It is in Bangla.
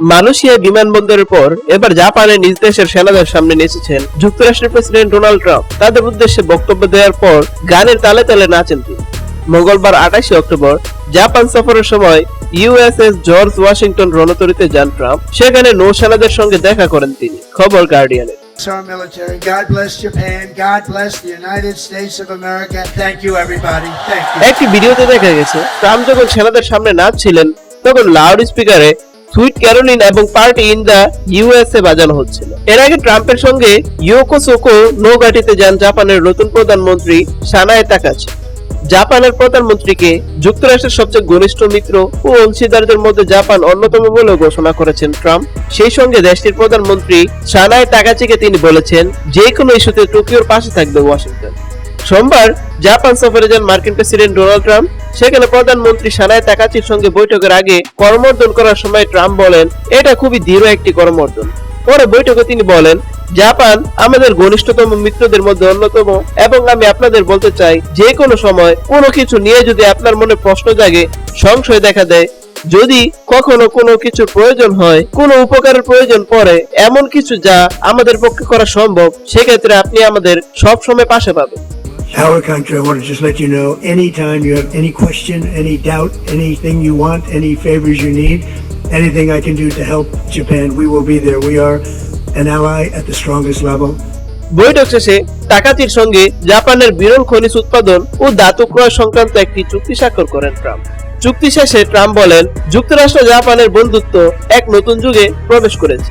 মালয়েশিয়া বিমানবন্দরের পর এবার জাপানের নিজ দেশের সেনাদের সামনে নেচেছেন যুক্তরাষ্ট্রের প্রেসিডেন্ট ডোনাল্ড ট্রাম্প তাদের উদ্দেশ্যে বক্তব্য দেওয়ার পর গানের তালে তালে নাচেন তিনি মঙ্গলবার আঠাশে অক্টোবর জাপান সফরের সময় ইউএসএস জর্জ ওয়াশিংটন রণতরিতে যান ট্রাম্প সেখানে নৌসেনাদের সঙ্গে দেখা করেন তিনি খবর গার্ডিয়ানের our military. God bless Japan. God bless the United States of America. Thank you, everybody. Thank you. একটি ভিডিওতে দেখা গেছে ট্রাম্প যখন সেনাদের সামনে নাচছিলেন তখন লাউড স্পিকারে সুইট ক্যারোলিন এবং পার্টি ইন দা ইউএসএ বাজানো হচ্ছিল। এর আগে ট্রাম্পের সঙ্গে ইয়োকো সোকো নৌঘাটিতে যান জাপানের নতুন প্রধানমন্ত্রী সানায় তাকাচি। জাপানের প্রধানমন্ত্রীকে যুক্তরাষ্ট্রের সবচেয়ে ঘনিষ্ঠ মিত্র ও অংশীদারদের মধ্যে জাপান অন্যতম বলেও ঘোষণা করেছেন ট্রাম্প। সেই সঙ্গে দেশটির প্রধানমন্ত্রী সানায় তাকাচিকে তিনি বলেছেন, যে কোনো ইস্যুতে টোকিওর পাশে থাকবে ওয়াশিংটন। সোমবার জাপান সফরে যান মার্কিন প্রেসিডেন্ট ডোনাল্ড ট্রাম্প। সেখানে প্রধানমন্ত্রী সানায় তাকাচির সঙ্গে বৈঠকের আগে করমর্দন করার সময় ট্রাম্প বলেন, এটা খুবই দৃঢ় একটি করমর্দন পরে বৈঠকে তিনি বলেন, জাপান আমাদের ঘনিষ্ঠতম মিত্রদের মধ্যে অন্যতম এবং আমি আপনাদের বলতে চাই, যে কোনো সময় কোনো কিছু নিয়ে যদি আপনার মনে প্রশ্ন জাগে, সংশয় দেখা দেয়। যদি কখনো কোনো কিছু প্রয়োজন হয়, কোনো উপকারের প্রয়োজন পড়ে, এমন কিছু যা আমাদের পক্ষে করা সম্ভব, সেক্ষেত্রে আপনি আমাদের সব সময় পাশে পাবেন। Our country, I want to just let you know anytime you have any question, any doubt, anything you want, any favors you need, anything I can do to help Japan, we will be there. We are an ally at the strongest level. বৈঠক শেষে টাকাতির সঙ্গে জাপানের বিরল খনিজ উৎপাদন ও ধাতু ক্রয় সংক্রান্ত একটি চুক্তি স্বাক্ষর করেন ট্রাম্প চুক্তি শেষে ট্রাম্প বলেন যুক্তরাষ্ট্র জাপানের বন্ধুত্ব এক নতুন যুগে প্রবেশ করেছে